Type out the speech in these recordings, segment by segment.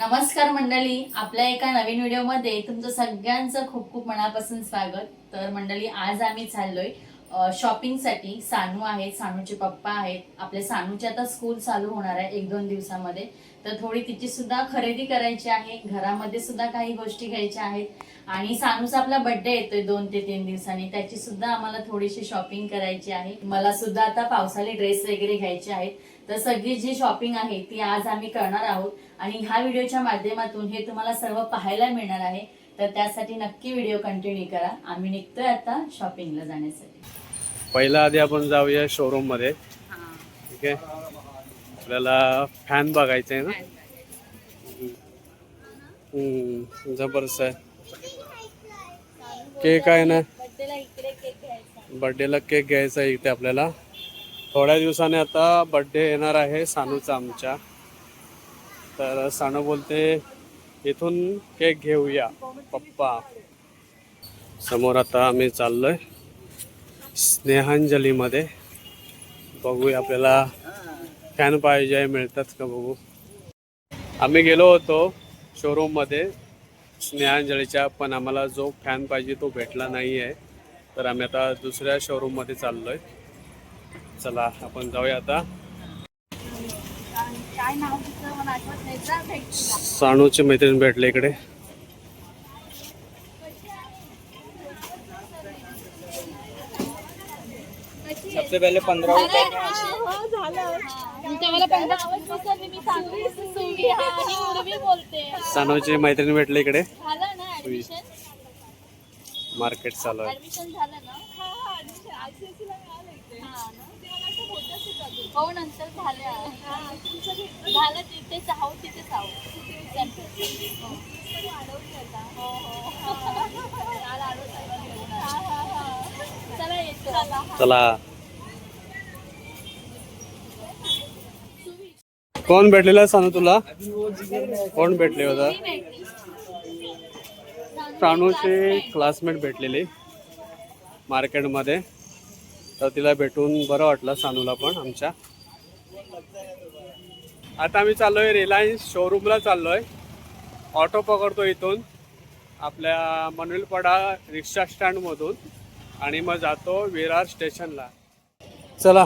नमस्कार मंडळी आपल्या एका नवीन व्हिडिओमध्ये तुमचं सगळ्यांचं खूप खूप मनापासून स्वागत. तर मंडळी आज आम्ही चाललोय शॉपिंगसाठी सानू आहेत सानूचे पप्पा आहेत. आपल्या सानूचे आता स्कूल चालू होणार आहे एक दोन दिवसामध्ये. तर थोडी तिची सुद्धा खरेदी करायची आहे घरामध्ये सुद्धा काही गोष्टी घ्यायच्या आहेत. आणि सानूचा आपला बर्थडे येतोय दोन ते तीन दिवसांनी. त्याची सुद्धा आम्हाला थोडीशी शॉपिंग करायची आहे. मला सुद्धा आता पावसाळी ड्रेस वगैरे घ्यायचे आहेत. तर सगळी जी शॉपिंग आहे ती आज आम्ही करणार आहोत. आणि ह्या व्हिडिओच्या माध्यमातून हे तुम्हाला सर्व पाहायला मिळणार आहे. तर त्यासाठी नक्की व्हिडिओ कंटिन्यू करा. आम्ही निघतोय आता शॉपिंगला जाण्यासाठी. पहिला आधी आपण जाऊया शोरूममध्ये. ठीक आहे? आपल्याला फॅन बघायचा आहे ना जबरदस्त आहे. केक आहे ना? बर्थडेला केक घ्यायचा. इथे आपल्याला. थोड्या दिवसाने आता बड्डे येणार आहे सानूचा आमच्या. तर सानू बोलते इथून केक घेऊया पप्पा. समोर आता आम्ही चाललोय स्नेहांजलीमध्ये. बघूया आपल्याला फॅन पाहिजे मिळतात का बघू. आम्ही गेलो होतो शोरूममध्ये स्नेहांजलीच्या पण आम्हाला जो फॅन पाहिजे तो भेटला नाही आहे तर आम्ही आता दुसऱ्या शोरूममध्ये चाललो आहे चला आपण जाऊया आता. साणूचे मैत्रीण भेटले इकडे. सबसे पहले बोलते. सानूची मैत्रीण भेटले इकडे. मार्केट चालू आहे ऍडमिशन झालं ना हो नंतर झालं तिथे आहो तिथेच आहो हो, चला येतो. चला. कोण भेटलेला सांगू तुला? कोण भेटले होता? सानूचे क्लासमेट भेटलेले मार्केटमध्ये तर तिला भेटून बरं वाटलं सानूला पण आमच्या. आता आम्ही चाललोय रिलायन्स शोरूमला चाललोय. ऑटो पकडतो इथून. आपल्या मनविलपाडा रिक्षा स्टँडमधून आणि मग जातो विरार स्टेशनला चला.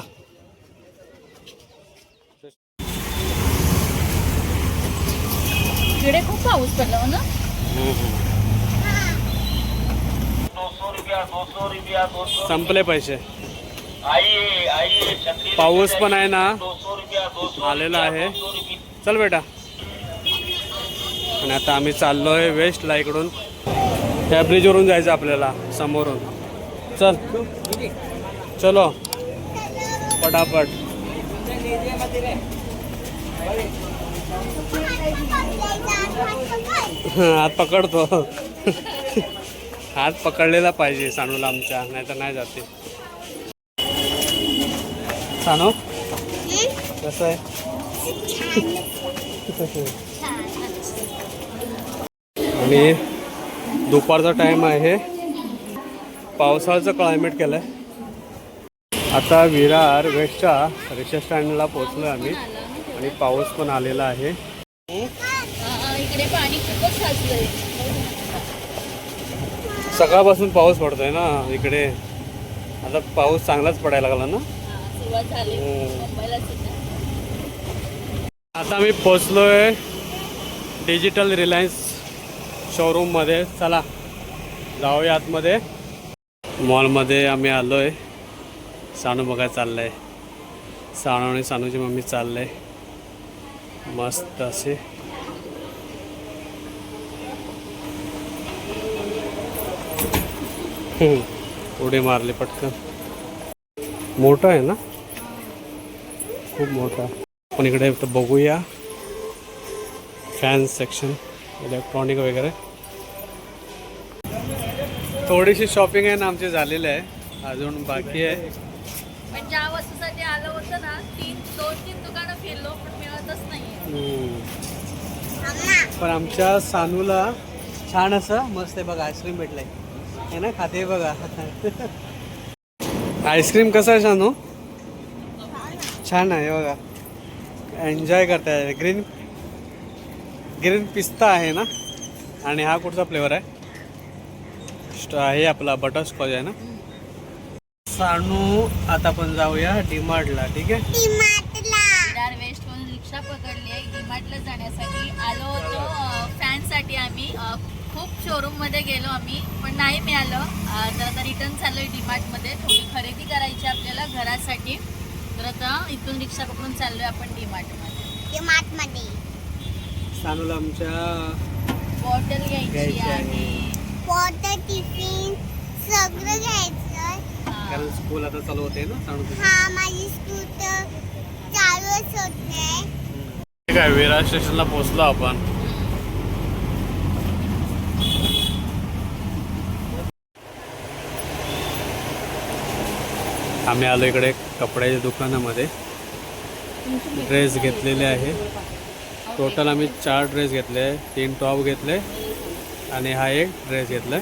तिकडे खूप पाऊस पडला हो ना? संपले पैसे. पाऊस पण आहे ना. आलेला आहे. चल बेटा. आणि आता आम्ही चाललोय वेस्टला इकडून. त्या ब्रिजवरून जायचं आपल्याला समोरून. चल. चलो. पटापट. हात पकडतो. हात पकडलेला पाहिजे सानूला आमच्या नाही तर नाही जाते. सानू कसं आहे? आणि दुपारचा टाइम आहे. पावसाळ्याचं क्लायमेट केलं आहे आता विरार वेस्टच्या रिक्षा स्टँडला पोचलो आम्ही. आणि पाऊस पण आलेला आहे. इकडे पाणी खूपच साचलंय. सकाळपासून पाऊस पडतोय ना इकडे. आता पाऊस चांगलाच पडायला लागला ना? सुरुवात झाली. हम्म. मुंबईला सुद्धा. आता आम्ही पोचलोय डिजिटल रिलायन्स शोरूममध्ये चला जाऊया आतमध्ये. मॉलमध्ये आम्ही आलोय. सानू बघायला चाललंय. सानू आणि सानूची मम्मी चाललंय. मस्त असे हम्म. उडी मारली पटकन. मोठं आहे ना? खूप मोठा. आपण इकडे बघूया. फॅन सेक्शन इलेक्ट्रॉनिक वगैरे. थोडीशी शॉपिंग आहे ना आमची झालेली आहे. अजून बाकी आहे. पण ज्या वस्तूसाठी आलं होतं ना तीन दोन तीन दुकानं फिरलो पण मिळतच आमच्या सानूला छान असं मस्त आहे बघा आईस्क्रीम भेटलंय. हे ना खाते बघा. आईस्क्रीम कसं आहे सानू? छान आहे बघा. एन्जॉय करताय. ग्रीन ग्रीन पिस्ता आहे ना? आणि हा कुठचा फ्लेवर आहे? स्ट- हे आपला बटरस्कॉच आहे ना? सानू आता आपण जाऊया डिमार्टला ठीक आहे? विरार वेस्ट वरून रिक्षा पकडली आहे. डीमार्टला जाण्यासाठी आलो होतो. फॅनसाठी आम्ही खूप शोरूममध्ये गेलो आम्ही पण नाही मिळालं. तर आता रिटर्न चाललोय डीमार्टमध्ये. थोडी खरेदी करायची आपल्याला घरासाठी. तर आता इथून रिक्षा पकडून चाललोय आपण डीमार्टमध्ये. सानूला आमच्या बॉटल घ्यायची घ्यायची आहे. आहे. वॉटर टिफिन सगळं घ्यायचं. हा. कारण स्कूल आता चालू होते ना सानू तुझी. हा माझी स्कूटर चालूच होत. नाही ठीक आहे विरार स्टेशनला पोहोचलो आपण. आम्ही आलो इकडे कपड्याच्या दुकानामध्ये. ड्रेस घेतलेले आहे. टोटल आम्ही चार ड्रेस घेतले तीन टॉप घेतले आणि हा एक ड्रेस घेतला.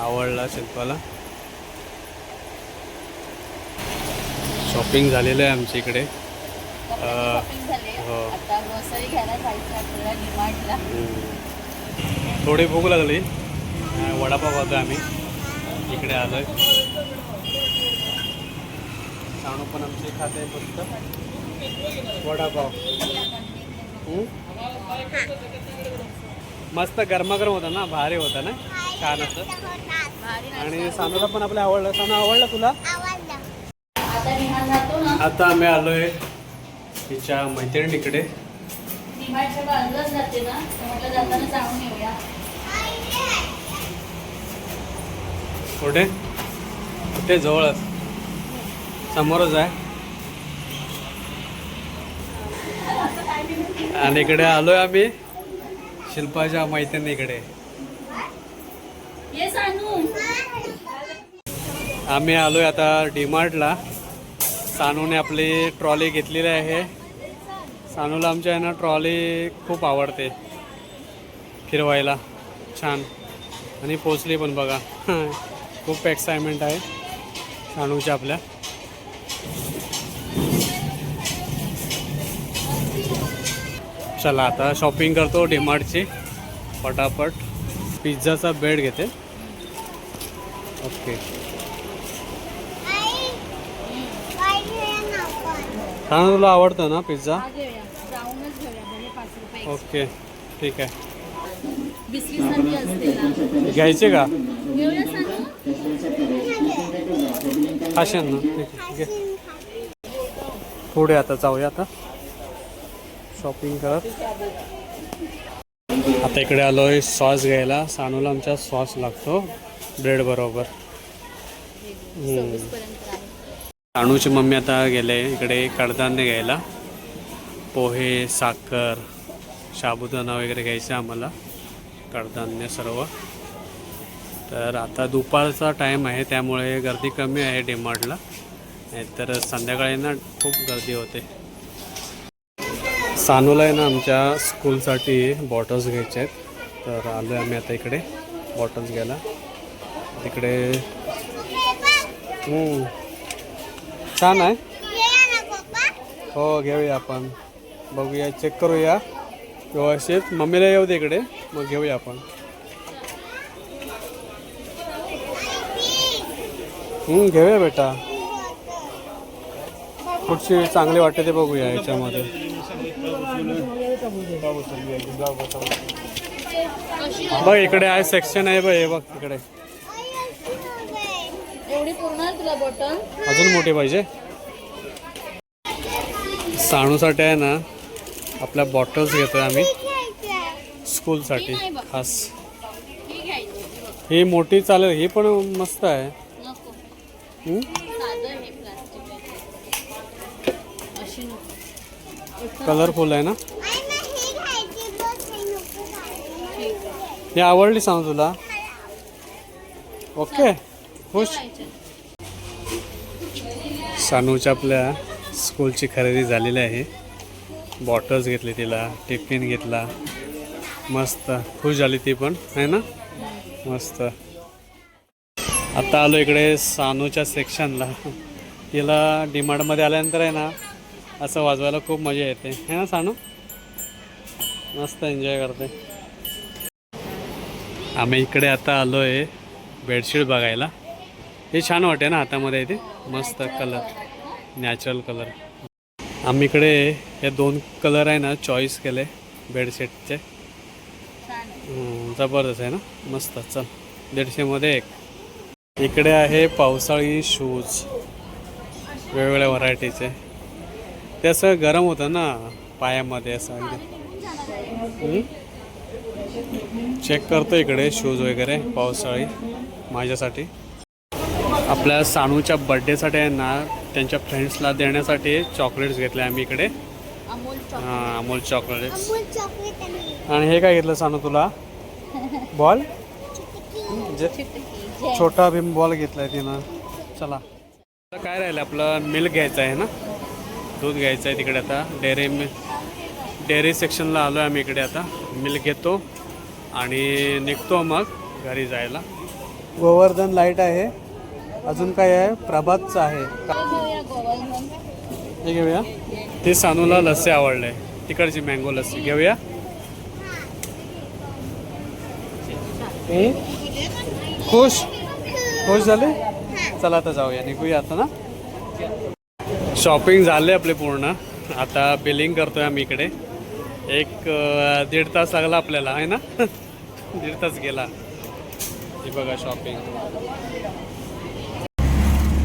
आवडला शिल्पाला. शॉपिंग झालेलं आहे आमच्या इकडे. हो. थोडी भूक लागली. वडापाव खातो आम्ही. इकडे आलोय. साणू पण आमचे खाते मस्त. वडापाव. मस्त गरमागरम होता ना भारी होता ना? छान होतं आणि सानूला पण आपल्या आवडलं. सानू आवडलं तुला? आता आम्ही आलोय तिच्या मैत्रिणीकडे. कुठे? कुठे? जवळच. समोरच आहे. आणि इकडे आलोय आम्ही. शिल्पाच्या मैत्रिणीकडे ये सानू. आम्ही आलोय आता डीमार्टला. सानूने आपली ट्रॉली घेतलेली आहे. सानूला आमच्या आहे ना ट्रॉली खूप आवडते. फिरवायला. छान. आणि पोचली पण बघा. खूप एक्साइटमेंट आहे सानूच्या आपल्या. चला आता शॉपिंग करतो डीमार्टची पटापट. पिझ्झाचा बेड घेते. ओके आई तुला आवडतं ना पिझ्झा? ओके ठीक आहे. घ्यायचे का? घेऊया ना? ठीक आहे. पुढे आता जाऊया आता. शॉपिंग करत. आता इकडे आलो आहे सॉस घ्यायला. सानूला आमच्या सॉस लागतो. ब्रेड बरोबर. सानूची मम्मी आता गेले. इकडे कडधान्य घ्यायला. पोहे साखर साबुदाणा वगैरे घ्यायचं आम्हाला. कडधान्य सर्व. तर आता दुपारचा टाईम आहे. त्यामुळे गर्दी कमी आहे डीमार्टला नाहीतर संध्याकाळी ना खूप गर्दी होते. सानूला आहे ना आमच्या स्कूलसाठी बॉटल्स घ्यायचे आहेत. तर आलो आहे आम्ही आता इकडे बॉटल्स घ्यायला. तिकडे छान आहे. हो घेऊया आपण. बघूया चेक करूया. व्यवस्थित. मम्मीला येऊ दे इकडे. मग घेऊया आपण. घेऊया बेटा. कुठची चांगली वाटते ते बघूया याच्यामध्ये. बघ इकडे आहे सेक्शन आहे बघ हे बघ इकडे. एवढी पूर्ण आहे तुला बॉटल अजून मोठी पाहिजे. साणूसाठी आहे ना आपल्या बॉटल्स घेतोय आम्ही. स्कूलसाठी खास. ही मोठी चालेल ही पण मस्त आहे. हे कलरफुल आहे ना आई ना ही घ्यायची बस हे नको खायला. हे आवडली सांग तुला. ओके खुश? सानूच्या आपल्या स्कूलची खरेदी झालेली आहे. बॉटल्स घेतली तिला टिफिन घेतला. मस्त खुश झाली ती पण आहे ना? मस्त. आता आलो इकडे सानूच्या सेक्शनला तिला डिमांडमध्ये आल्यानंतर आहे ना असं वाजवायला खूप मजा येते. है ना सानू? मस्त एन्जॉय करते. आम्ही इकडे आता आलो आहे बेडशीट बघायला. हे छान वाटते ना हातामध्ये ते. मस्त कलर नॅचरल कलर आम्ही इकडे हे दोन कलर आहे ना चॉईस केले बेडशीटचे. जबरदस्त आहे ना. मस्त चल. दीडशेमध्ये एक. इकडे आहे पावसाळी शूज वेगवेगळ्या व्हरायटीचे ते असं गरम होतं ना पायामध्ये असं. चेक करतो इकडे शूज वगैरे पावसाळी माझ्यासाठी. आपल्या सानूच्या बड्डेसाठी आहे ना त्यांच्या फ्रेंड्सला देण्यासाठी चॉकलेट्स घेतले आम्ही इकडे. हां अमोल चॉकलेट्स आणि हे काय घेतलं सानू तुला? बॉल छोटा भीम बॉल घेतलाय तिनं. चला. आता काय राहिलं आपलं मिल्क घ्यायचं आहे ना? दूध घ्यायचं आहे तिकडे आता. डेअरी डेअरी सेक्शनला आलो आहे आम्ही इकडे आता. मिल्क घेतो आणि निघतो मग घरी जायला. गोवर्धन लाइट आहे. अजून काय आहे? प्रभातचं आहे. हे घेऊया. ते सानूला लस्सी आवडले तिकडची मँगो लस्सी. घेऊया? खुश? खुश झाले? चला आता जाऊया. निघूया आता ना? शॉपिंग झाले आपले पूर्ण. आता बिलिंग करतोय आम्ही इकडे. एक दीड तास लागला आपल्याला आहे ना? दीड तास गेला. हे बघा शॉपिंग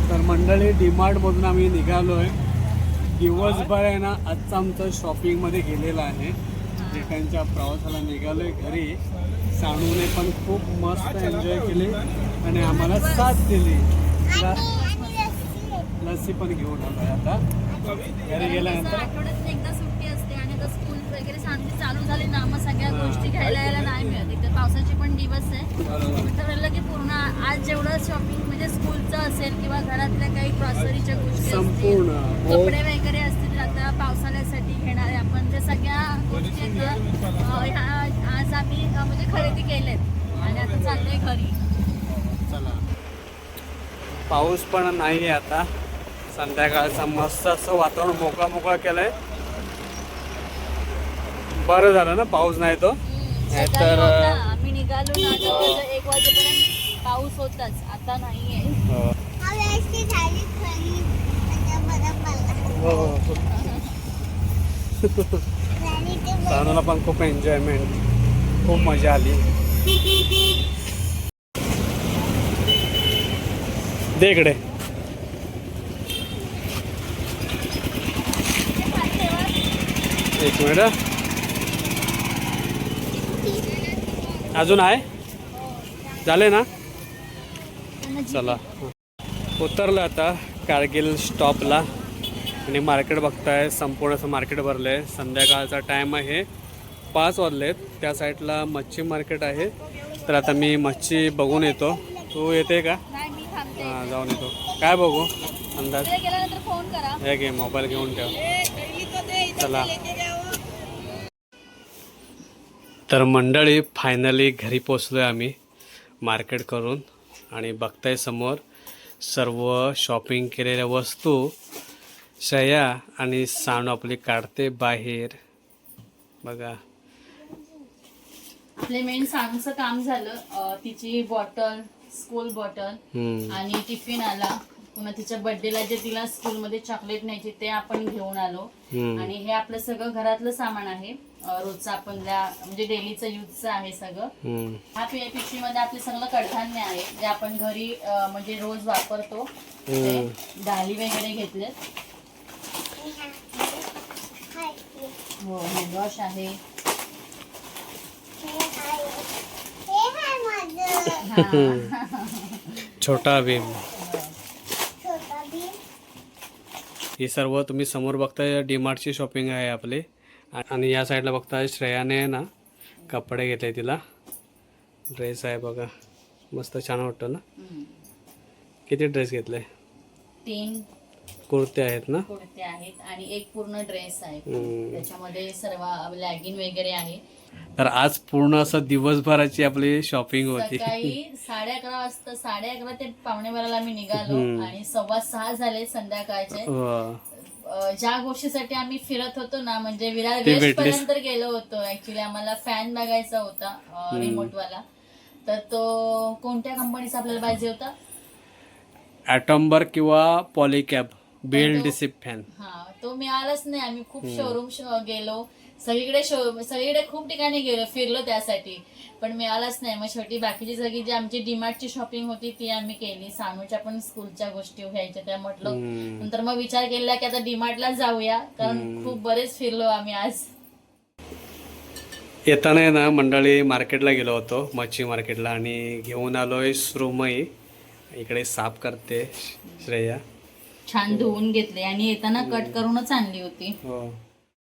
तर मंडळी डीमार्टमधून आम्ही निघालो आहे दिवसभर आहे ना आजचं आमचं शॉपिंगमध्ये गेलेलं आहे. रिटर्नच्या प्रवासाला निघालो आहे घरी. साणूने पण खूप मस्त एन्जॉय केले आणि आम्हाला साथ दिली. लस्सी. पण घेऊन आलो आहे आता. घरी गेल्यानंतर वगैरे शांती चालू झाली ना मग सगळ्या गोष्टी घ्यायला यायला नाही मिळत. इथे पावसाचे पण दिवस आहे. बरोबर. ठरवलं की पूर्ण आज जेवढं शॉपिंग म्हणजे स्कूलचं असेल किंवा घरातल्या काही ग्रॉसरीच्या गोष्टी असतील कपडे वगैरे असतील आता पावसाळ्यासाठी घेणारे आपण ते सगळ्या गोष्टी एकदा, आज आम्ही म्हणजे खरेदी केलेत आणि आता चाललोय घरी. चला. पाऊस पण नाही आहे आता. संध्याकाळचा मस्त असं वातावरण मोकळा मोकळा केलंय. बरं झालं ना पाऊस नाही तो. तर- आम्ही निघालो ना एक वाजेपर्यंत पाऊस होताच. आता नाहीये. हो. हा हो. सानूला पण खूप एन्जॉयमेंट खूप मजा आली. दे इकडे. एक मिनिट. अजून आहे? झाले ना? चला. उतरलं आता कारगिल स्टॉपला आणि मार्केट बघताय संपूर्ण असं मार्केट भरलं आहे संध्याकाळचा टाईम आहे. पाच वाजलेत. त्या साईडला मच्छी मार्केट आहे. तर आता मी मच्छी बघून येतो. तू येते का? हां जाऊन येतो. काय बघू? अंदाज? हे घे मोबाईल घेऊन ठेव. चला. तर मंडळी फायनली घरी पोचलो आहे आम्ही मार्केट करून आणि बघताय समोर सर्व शॉपिंग केलेल्या वस्तू शया आणि साणू आपली काढते बाहेर. बघा. आपले मेन सांगचं काम झालं अं, तिची बॉटल स्कूल बॉटल हम्म. आणि टिफिन आला. पुन्हा तिच्या बर्थडेला जे तिला स्कूलमध्ये चॉकलेट न्यायची ते आपण घेऊन आलो. हम्म. आणि हे आपलं सगळं घरातलं सामान आहे. रोजचं आपण म्हणजे डेलीचं युजचं आहे सगळं. हा पिशवीमध्ये आपले सगळं कडधान्य आहे जे आपण घरी म्हणजे रोज वापरतो. डाली वगैरे घेतलेत हाय. हो हँडवॉश आहे हे हाय. हे हाय माझं हा. छोटा भीम ही सर्व तुम्ही समोर बघताय डीमार्टची शॉपिंग आहे आपली आणि या साईडला बघताय श्रेयाने ना कपडे घेतले तिला ड्रेस आहे बघा मस्त छान वाटतं ना. किती ड्रेस घेतले तीन कुर्ते आहेत ना कुर्ते आहेत आणि एक पूर्ण ड्रेस आहे. त्याच्यामध्ये सर्व लॅगिन वगैरे आहे तर आज पूर्ण असं दिवसभराची आपली शॉपिंग होती साडे अकरा वाजता साडे अकरा ते पावणे बाराला आम्ही निघालो. आणि सव्वा सहा झाले संध्याकाळचे. अं, ज्या गोष्टीसाठी आम्ही फिरत होतो ना म्हणजे विरार ते वेस्ट. पर्यंत गेलो होतो ऍक्च्युली आम्हाला फॅन बघायचा होता हम्म. रिमोट वाला. तर तो कोणत्या कंपनीचा आपल्याला पाहिजे होता? ॲटॉम्बर किंवा पॉलिकॅब बेल डिसिप फॅन हा तो मिळालाच नाही. आम्ही खूप शोरूम गेलो. सगळीकडे शो सगळीकडे खूप ठिकाणी गेलो फिरलो त्यासाठी. पण मिळालाच नाही. मग शेवटी बाकीची सगळी जी आमची डीमार्टची शॉपिंग होती ती आम्ही केली. सानूच्या पण स्कूलच्या गोष्टी व्हायच्या त्या म्हटलं. नंतर मग विचार केला की आता डीमार्टला जाऊया. कारण खूप बरेच फिरलो आम्ही आज. येताना ना मंडळी मार्केटला गेलो होतो मच्छी मार्केटला. आणि घेऊन आलोय सुरमई इकडे साफ करते श्रेया. छान धुवून घेतले. आणि येताना कट करूनच आणली होती. हो.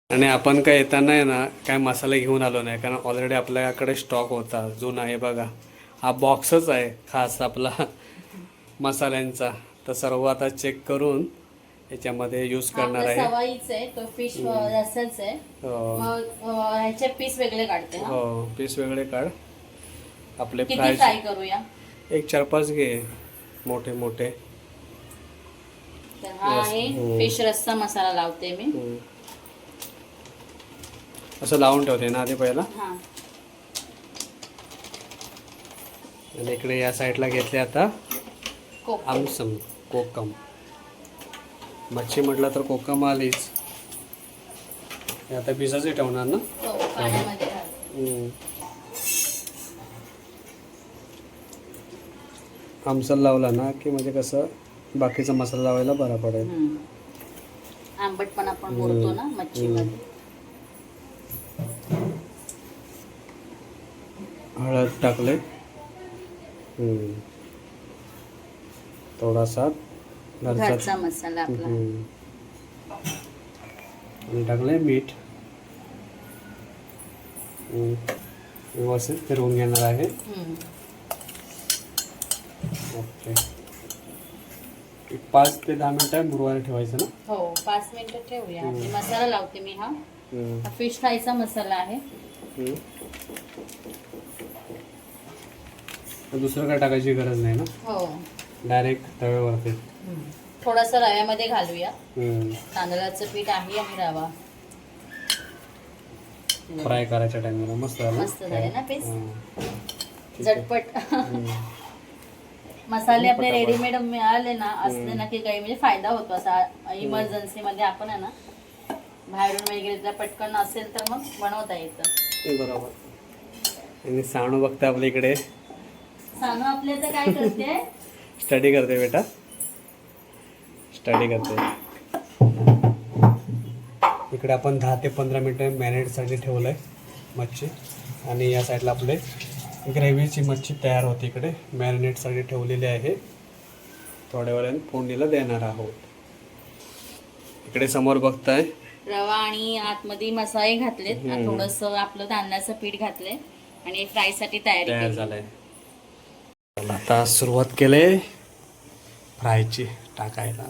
आणि आपण काय येताना आहे ना काय मसाले घेऊन आलो नाही कारण ऑलरेडी आपल्याकडे स्टॉक होता जुना आहे बघा. हा बॉक्सच आहे खास आपला मसाल्यांचा. तर सर्व आता चेक करून याच्यामध्ये यूज करणार आहे. तो फिश रसाच आहे. हो. ह्याचे पीस वेगळे काढते हा. पीस वेगळे काढ. आपले फ्राय करूया? एक चार पाच घे मोठे मोठे. तर हा. आहे. फिश रस्सा मसाला लावते मी. असं लावून ठेवते ना आधी पहिला. हा. आणि इकडे या साईडला घेतले आता आमसम कोकम. मच्छी म्हटलं तर कोकम आलीच. हे आता भिजाचे ठेवणार ना. हम्म. आमसल लावला ना की म्हणजे कसं बाकीचा मसाला लावायला बरा पडेल. आंबट पण आपण ना मच्छीमध्ये. हळद टाकले हम्म. थोडासा घरचा मसाला. आणि टाकले मीठ. हम्म. व्यवस्थित फिरवून घेणार आहे. हम्म. ओके. एक पाच ते दहा मिनिटं मुरवायला ठेवायचं ना? हो पाच मिनिटं ठेवूया. आणि मसाला लावते मी हा. हा फिश फ्रायचा मसाला आहे हम्म. तर दुसरं काय टाकायची गरज नाही ना? हो. डायरेक्ट तव्यावरती. थोडस रव्यामध्ये घालूया. तांदळाचं पीठ आहे आणि रवा. फ्राय करायच्या टाइमला मस्त मस्त झाले ना पीस. झटपट. मसाले आपले. रेडीमेड मिळाले ना असले ना की काही म्हणजे फायदा होतो. असा इमर्जन्सी मध्ये आपण आहे ना बाहेरून वगैरे पटकन असेल तर मग बनवता येतं. बरोबर. आणि साणू बघते आपल्या इकडे. सांगू आपले तर काय करते? स्टडी करते बेटा. स्टडी करते. इकडे आपण दहा ते पंधरा मिनटं मॅरिनेटसाठी ठेवलं आहे मच्छी. आणि या साईडला आपले ग्रेव्हीची मच्छी तयार होते इकडे. मॅरिनेटसाठी ठेवलेली आहे. थोड्या वेळाने फोडणीला देणार आहोत. इकडे समोर बघताय. रवा आणि आतमध्ये मसाले घातलेत. थोडस आपलं तांदळाचं पीठ घातलंय. आणि फ्रायसाठी तयारी झालाय. चला, आता सुरुवात केले फ्रायची टाकायला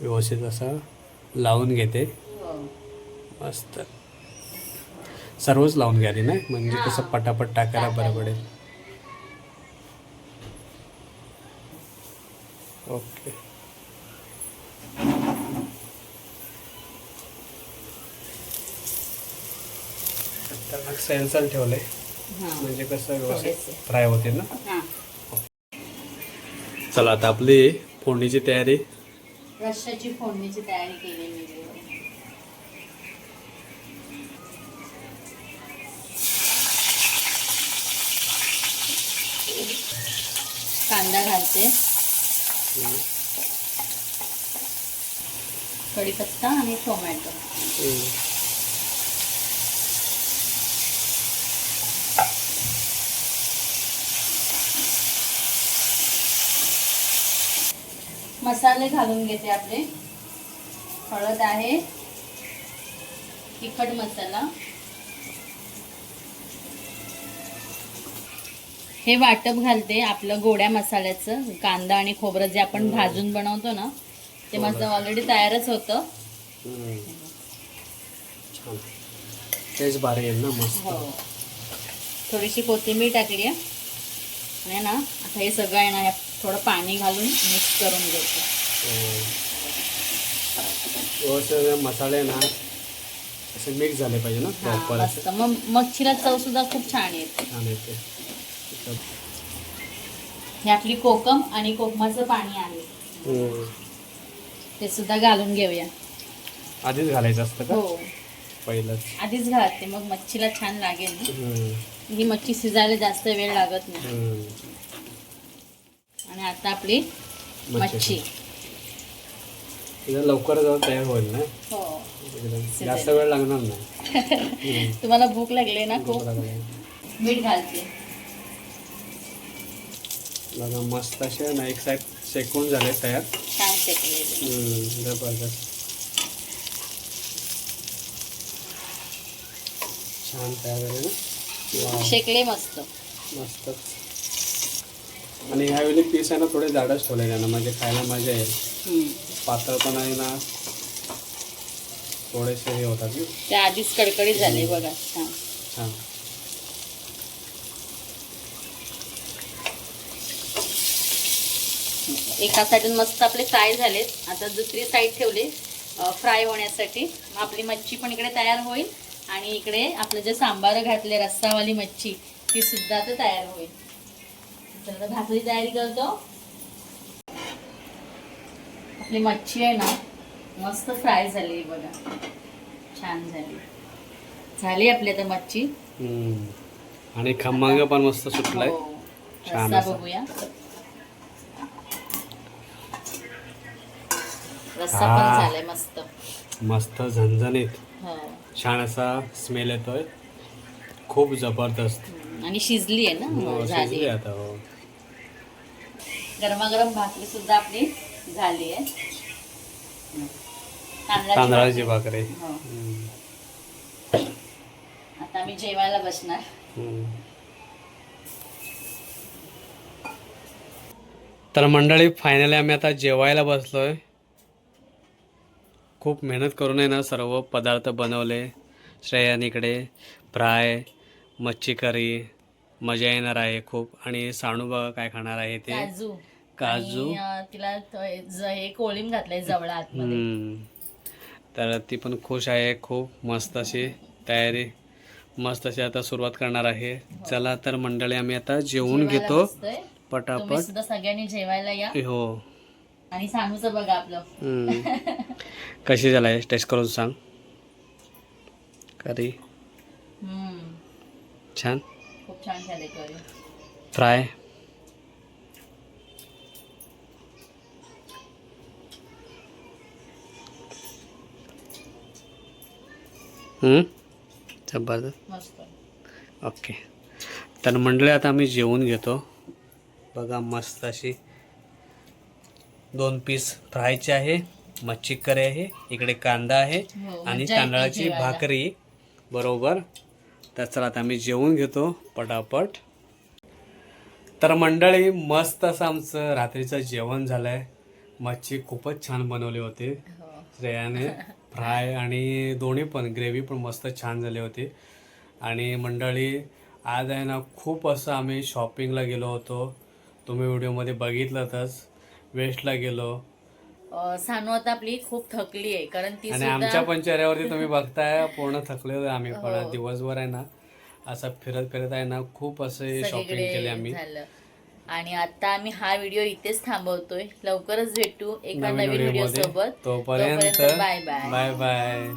व्यवस्थित असं लावून घेते. मस्त सर्वच लावून घ्याली ना म्हणजे. कसं पटापट टाकायला बरं. पडेल ओके सेन्सल ठेवले हा. म्हणजे कसं व्यवस्थित. फ्राय होते ना? हा. चला आता आपली फोडणीची तयारी. रश्श्याची फोडणीची तयारी केली मी. कांदा घालते. कढीपत्ता आणि टोमॅटो. मसाले घालून घेते आपले. हळद आहे. तिखट मसाला. हे वाटप घालते आपलं गोड्या मसाल्याचं. कांदा आणि खोबरं जे आपण भाजून बनवतो ना ते माझं ऑलरेडी तयारच होतं. हम्म. छान. तेच भारी आहे ना मस्त. हो. थोडीशी कोथिंबीर टाकली आहे. ना आता हे सगळं आहे ना थोडं पाणी घालून मिक्स करून घ्यायचं. हम्म. व्यवस्थित मसाले ना असे मिक्स झाले पाहिजे ना हा, प्रॉपर असे. मग मच्छीला चव सुद्धा खूप छान येते. छान येते. हे आपली कोकम आणि कोकमाचं पाणी आहे. हम्म. ते सुद्धा घालून घेऊया. आधीच घालायचं असतं का? हो. पहिलंच. आधीच घालते. मग मच्छीला छान लागेल. ही मच्छी शिजायला जास्त वेळ लागत नाही. आता आपली मच्छी. लवकर जाऊन तयार होईल ना? हो. जास्त वेळ लागणार नाही. तुम्हाला भूक लागली ना खूप. बघा मीठ घालते. मस्त असे ना एक साईड शेकून झाले तयार. छान जबरदस्त छान तयार झाले ना? शेकले मस्त. मस्तच आणि ह्यावेळी पीस आहे ना थोडे जाडच ठेवले त्यांना म्हणजे खायला मजा येईल. पातळ पण आहे ना थोडेसे हे होतात ना. ते आधीच कडकडीत झाले बघा. छान. छान. एका साईडून मस्त आपले फ्राय झालेत. आता दुसरी साईड ठेवली फ्राय होण्यासाठी. मग आपली मच्छी पण इकडे तयार होईल आणि इकडे आपलं जे सांबार घातले रस्सावाली मच्छी ती सुद्धा आता तयार होईल. आता भाकरी तयारी करतो. आपली मच्छी आहे ना मस्त फ्राय झाली बघा. छान झाली. झाली आपली आता मच्छी. हम्म. आणि खमंग पण मस्त सुटलाय. हो. छान. बघूया. रस्सा पण. झालाय मस्त. मस्त झणझणीत. हो. छान असा स्मेल येतोय. खूप जबरदस्त. आणि शिजली आहे ना हो, शिजली झाली आता हो. गरमागरम भाकरी सुद्धा आपली झाली आहे. तांदळाची भाकरी. हो. आता आम्ही जेवायला बसणार. तर मंडळी फायनली आम्ही आता जेवायला बसलोय. खूप मेहनत करून आहे ना सर्व पदार्थ बनवले. श्रेयानीकडे फ्राय मच्छी करी मजा येणार आहे खूप. आणि साणू बघा काय खाणार आहे ते. काजू. काजू. आणि, अं, तिला त- ज- हे कोळीम घातलंय जवळ आतमध्ये. हम्म. तर ती पण खुश आहे खूप मस्त अशी तयारी मस्त अशी आता सुरुवात करणार आहे. चला तर मंडळी आम्ही आता जेवून जेवायला घेतो. बसतोय. तुम्ही पटापट सुद्धा सगळ्यांनी जेवायला या. हो. आणि सानूचं बघा आपलं. हम्म. कशी झालाय टेस्ट करून सांग. करी. हम्म. छान. खूप छान झाले फ्राय जबरदस्त. मस्त ओके. तर मंडळी आता आम्ही जेवून घेतो. बघा मस्त अशी दोन पीस फ्रायचे आहे. मच्छी करी आहे इकडे कांदा आहे हो, आणि तांदळाची. भाकरी. बरोबर? तर चला आता आम्ही जेवून घेतो पटापट. तर मंडळी मस्त असं आमचं रात्रीचं जेवण झालं आहे मच्छी खूपच छान बनवली होती. हो. श्रेयाने. फ्राय आणि दोन्ही पण ग्रेव्ही पण मस्त छान झाली होती. आणि मंडळी आज आहे ना खूप असं आम्ही शॉपिंगला गेलो होतो. तुम्ही व्हिडिओमध्ये बघितलंतच. वेस्टला गेलो. सानू आता आपली खूप थकली आहे कारण ती आणि आमच्या पण चेहऱ्यावरती तुम्ही बघताय पूर्ण थकलेलो आम्ही. पण हो. दिवसभर आहे ना असं फिरत फिरत आहे ना खूप असे शॉपिंग केले आम्ही. आणि आता आम्ही हा व्हिडिओ इथेच थांबवतोय. लवकरच भेटू एका नवीन व्हिडिओ सोबत. तोपर्यंत बाय बाय. Bye bye.